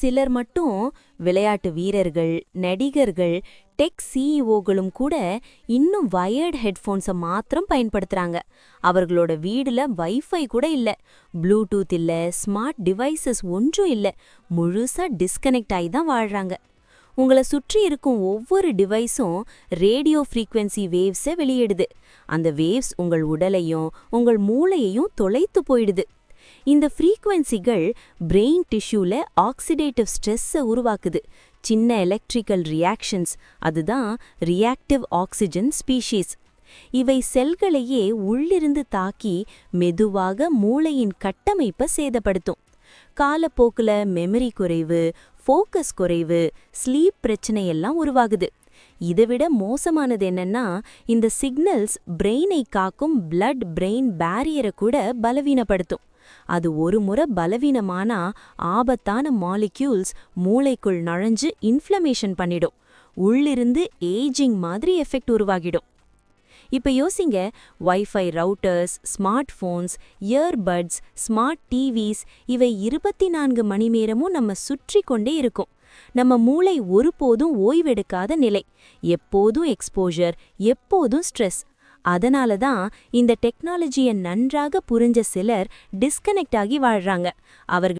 சிலர் மட்டும் விளையாட்டு வீரர்கள் நடிகர்கள் டெக் சிஇஓகளும் கூட இன்னும் வயர்ட் ஹெட்ஃபோன்ஸை மாத்திரம் பயன்படுத்துறாங்க. அவர்களோட வீடுல வைஃபை கூட இல்ல. ப்ளூடூத் இல்ல ஸ்மார்ட் டிவைசஸ் ஒன்றும் இல்ல. முழுசா டிஸ்கனெக்ட் ஆகி தான் வாழ்றாங்க. உங்களை சுற்றி இருக்கும் ஒவ்வொரு டிவைஸும் ரேடியோ ஃப்ரீக்வன்சி வேவ்ஸை வெளியிடுது. அந்த வேவ்ஸ் உங்கள் உடலையும் உங்கள் மூளையையும் தொலைத்து போயிடுது. இந்த ஃப்ரீக்குவென்சிகள் பிரெயின் டிஷ்யூல ஆக்சிடேட்டிவ் ஸ்ட்ரெஸ்ஸை உருவாக்குது. சின்ன எலக்ட்ரிக்கல் ரியாக்ஷன்ஸ் அதுதான் ரியாக்டிவ் ஆக்சிஜன் ஸ்பீஷீஸ் இவை செல்களையே உள்ளிருந்து தாக்கி மெதுவாக மூளையின் கட்டமைப்பை சேதப்படுத்தும். காலப்போக்குல மெமரி குறைவு ஃபோக்கஸ் குறைவு ஸ்லீப் பிரச்சனையெல்லாம் உருவாகுது. இதை விட மோசமானது என்னன்னா இந்த சிக்னல்ஸ் பிரெயினை காக்கும் பிளட் பிரெயின் பேரியரை கூட பலவீனப்படுத்தும். அது ஒரு முறை பலவீனமானா ஆபத்தான மாலிக்யூல்ஸ் மூளைக்குள் நுழைஞ்சு இன்ஃப்ளமேஷன் பண்ணிடும். உள்ளிருந்து ஏஜிங் மாதிரி எஃபெக்ட் உருவாகிடும். இப்ப யோசிங்க wifi routers smart phones earbuds smart TVs இவை இருபத்தி நான்கு மணி நேரமும் நம்ம சுற்றி கொண்டே இருக்கும். நம்ம மூளை ஒருபோதும் ஓய்வெடுக்காத நிலை எப்போதும் எக்ஸ்போஷர் எப்போதும் ஸ்ட்ரெஸ் அதனால தான் இந்த டெக்னாலஜியை நன்றாக புரிஞ்ச சிலர் டிஸ்கனெக்ட் ஆகி வாழ்றாங்க. அவர்கள்